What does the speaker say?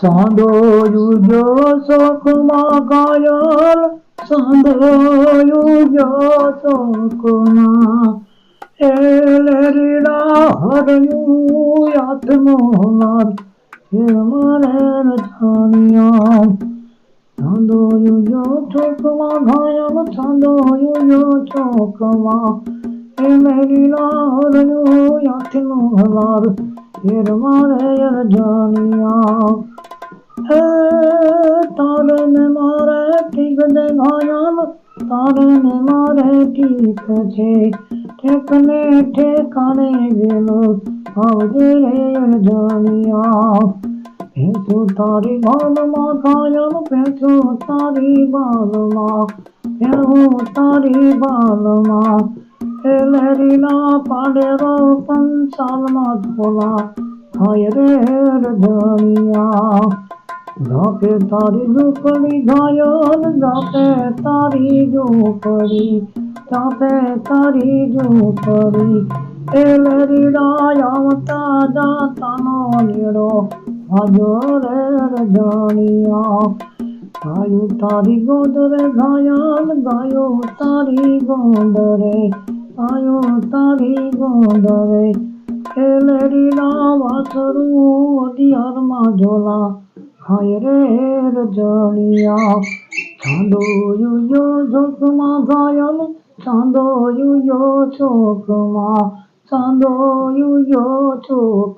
Sandoyu Sandoyuca sokma kalar, sandoyuca sokma. Elleri laharını yatmalar, yılmalar tanıyor. Sandoyuca sokma kayar, sandoyuca sokma. Elleri laharını yatmalar, yılmalar tanıyor. दे घायल तारे ने मारे ठीक तुझे ठेकने, ठेकाने गेलो आवजे रे अनजानिया भैंसो तो तारी बालमा घायल भैंसो तो तारी बालमा भैंसो तारी बालमा लहरीना पांडे रो पंचाल माधोला हाय रे रजनिया। ઝાપે તારી ઝૂંપડી ઘાયલ ઝાપે તારી ઝૂંપડી ઝાપે તારી ઝૂંપડી એ લરીડા આવતા જાતાનો નીડો આજો રે રજાણિયા ગાયું તારી ગોદરે ઘાયલ ગાયો તારી ગોંદરે ગાયો તારી ગોંદરે એ લરીડા વાસરું અધિયારમાં ઝોલા hayre racaniya Çandoyuyor çokuma dayalı Çandoyuyor çokuma Çandoyuyor çokuma